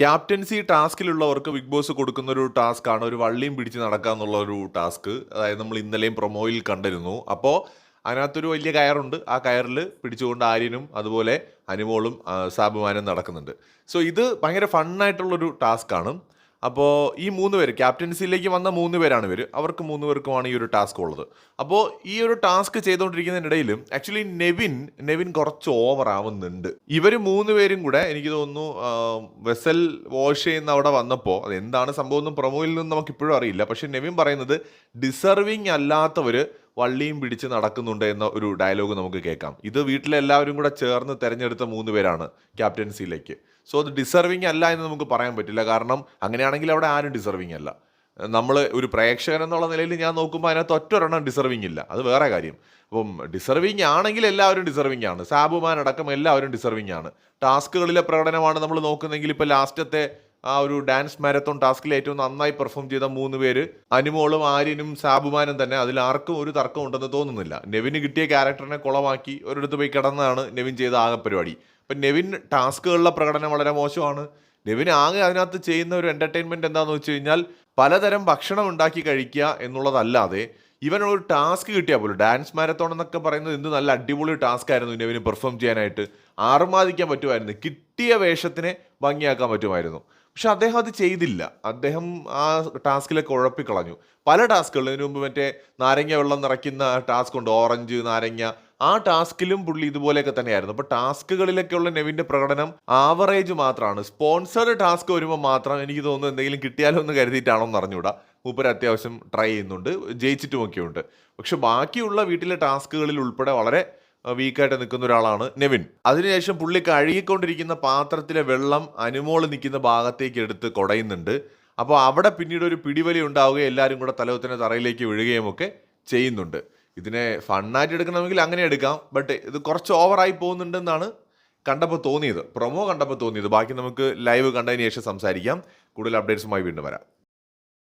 Captaincy ടാസ്കിലുള്ളവർക്ക് big boss കൊടുക്കുന്ന ഒരു ടാസ്ക്കാണ് ഒരു വള്ളിയും പിടിച്ച് നടക്കുക എന്നുള്ള ഒരു ടാസ്ക്. അതായത് നമ്മൾ ഇന്നലെയും പ്രൊമോയിൽ കണ്ടിരുന്നു. അപ്പോൾ അതിനകത്തൊരു വലിയ കയറുണ്ട്. ആ കയറിൽ പിടിച്ചുകൊണ്ട് ആര്യനും അതുപോലെ അനുമോളും സാബുമാനും നടക്കുന്നുണ്ട്. സോ ഇത് ഭയങ്കര ഫണ്ണായിട്ടുള്ളൊരു ടാസ്ക്കാണ്. അപ്പോൾ ഈ മൂന്ന് പേര് ക്യാപ്റ്റൻസിയിലേക്ക് വന്ന മൂന്ന് പേരാണ് ഇവർ അവർക്ക് മൂന്ന് പേർക്കുമാണ് ഈ ഒരു ടാസ്ക് ഉള്ളത്. അപ്പോൾ ഈ ഒരു ടാസ്ക് ചെയ്തുകൊണ്ടിരിക്കുന്നതിനിടയിലും ആക്ച്വലി നെവിൻ നെവിൻ കുറച്ച് ഓവർ ആവുന്നുണ്ട്. ഇവർ മൂന്ന് പേരും കൂടെ എനിക്ക് തോന്നുന്നു വെസൽ വാഷ് ചെയ്യുന്ന അവിടെ വന്നപ്പോൾ അത് എന്താണ് സംഭവം ഒന്നും പ്രൊമോയിൽ നിന്ന് നമുക്ക് ഇപ്പോഴും അറിയില്ല. പക്ഷെ നെവിൻ പറയുന്നത് ഡിസർവിങ് അല്ലാത്തവർ വള്ളിയും പിടിച്ച് നടക്കുന്നുണ്ട് എന്ന ഒരു ഡയലോഗ് നമുക്ക് കേൾക്കാം. ഇത് വീട്ടിലെല്ലാവരും കൂടെ ചേർന്ന് തിരഞ്ഞെടുത്ത മൂന്ന് പേരാണ് ക്യാപ്റ്റൻസിയിലേക്ക്. സോ അത് ഡിസർവിങ് അല്ല എന്ന് നമുക്ക് പറയാൻ പറ്റില്ല. കാരണം അങ്ങനെയാണെങ്കിൽ അവിടെ ആരും ഡിസർവിങ് അല്ല. നമ്മൾ ഒരു പ്രേക്ഷകൻ എന്നുള്ള നിലയിൽ ഞാൻ നോക്കുമ്പോൾ അതിനകത്ത് ഒറ്റൊരെണ്ണം ഡിസർവിങ് ഇല്ല. അത് വേറെ കാര്യം. അപ്പം ഡിസർവിങ് ആണെങ്കിൽ എല്ലാവരും ഡിസർവിങ് ആണ്. സാബുമാൻ അടക്കം എല്ലാവരും ഡിസർവിങ് ആണ്. ടാസ്കുകളിലെ പ്രകടനമാണ് നമ്മൾ നോക്കുന്നതെങ്കിൽ ഇപ്പോൾ ലാസ്റ്റത്തെ ആ ഒരു ഡാൻസ് മാരത്തോൺ ടാസ്കിൽ ഏറ്റവും നന്നായി പെർഫോം ചെയ്ത മൂന്ന് പേര് അനുമോളും ആര്യനും സാബുമാനും തന്നെ അതിൽ ആർക്കും ഒരു തർക്കം ഉണ്ടെന്ന് തോന്നുന്നില്ല. നെവിന് കിട്ടിയ ക്യാരക്ടറിനെ കുളമാക്കി ഒരിടത്ത് പോയി കിടന്നതാണ് നെവിൻ ചെയ്ത ആകെ പരിപാടി. അപ്പം നെവിൻ ടാസ്കുകളിലെ പ്രകടനം വളരെ മോശമാണ്. നെവിൻ ആകെ അതിനകത്ത് ചെയ്യുന്ന ഒരു എന്റർടൈൻമെന്റ് എന്താണെന്ന് വെച്ച് കഴിഞ്ഞാൽ പലതരം ഭക്ഷണം ഉണ്ടാക്കി കഴിക്കുക എന്നുള്ളതല്ലാതെ ഇവൻ ഒരു ടാസ്ക് കിട്ടിയാൽ പോലും ഡാൻസ് മാരത്തോൺ എന്നൊക്കെ പറയുന്നത് എന്ത് നല്ല അടിപൊളി ടാസ്ക് ആയിരുന്നു ഇവന് പെർഫോം ചെയ്യാനായിട്ട്. ആർമാദിക്കാൻ പറ്റുമായിരുന്നു. കിട്ടിയ വേഷത്തിനെ ഭംഗിയാക്കാൻ പറ്റുമായിരുന്നു. പക്ഷെ അദ്ദേഹം അത് ചെയ്തില്ല. അദ്ദേഹം ആ ടാസ്കിലൊക്കെ ഉഴപ്പിക്കളഞ്ഞു. പല ടാസ്കുകളും ഇതിനു മുമ്പ് മറ്റേ നാരങ്ങ വെള്ളം നിറയ്ക്കുന്ന ടാസ്ക് ഉണ്ട് ഓറഞ്ച് നാരങ്ങ. ആ ടാസ്കിലും പുള്ളി ഇതുപോലെയൊക്കെ തന്നെയായിരുന്നു. അപ്പോൾ ടാസ്കുകളിലൊക്കെയുള്ള നെവിന്റെ പ്രകടനം ആവറേജ് മാത്രമാണ്. സ്പോൺസർഡ് ടാസ്ക് വരുമ്പോൾ മാത്രം എനിക്ക് തോന്നുന്നു എന്തെങ്കിലും കിട്ടിയാലോ എന്ന് കരുതിയിട്ടാണോ എന്ന് അറിഞ്ഞൂടാ മൂപ്പര് അത്യാവശ്യം ട്രൈ ചെയ്യുന്നുണ്ട് ജയിച്ചിട്ടുമൊക്കെയുണ്ട്. പക്ഷെ ബാക്കിയുള്ള വീട്ടിലെ ടാസ്കുകളിൽ ഉൾപ്പെടെ വളരെ വീക്കായിട്ട് നിൽക്കുന്ന ഒരാളാണ് നെവിൻ. അതിനുശേഷം പുള്ളി കഴുകിക്കൊണ്ടിരിക്കുന്ന പാത്രത്തിലെ വെള്ളം അനുമോൾ നിൽക്കുന്ന ഭാഗത്തേക്ക് എടുത്ത് കുടയുന്നുണ്ട്. അപ്പോൾ അവിടെ പിന്നീട് ഒരു പിടിവലി ഉണ്ടാവുകയും എല്ലാവരും കൂടെ തലവത്തിന്റെ തറയിലേക്ക് വീഴുകയും ഒക്കെ ചെയ്യുന്നുണ്ട്. ഇതിനെ ഫണ്ണായിട്ട് എടുക്കണമെങ്കിൽ അങ്ങനെ എടുക്കാം ബട്ട് ഇത് കുറച്ച് ഓവറായി പോകുന്നുണ്ടെന്നാണ് കണ്ടപ്പോൾ തോന്നിയത്. പ്രൊമോ കണ്ടപ്പോൾ തോന്നിയത്. ബാക്കി നമുക്ക് ലൈവ് കണ്ടതിന് ശേഷം സംസാരിക്കാം. കൂടുതൽ അപ്ഡേറ്റ്സുമായി വീണ്ടും വരാം.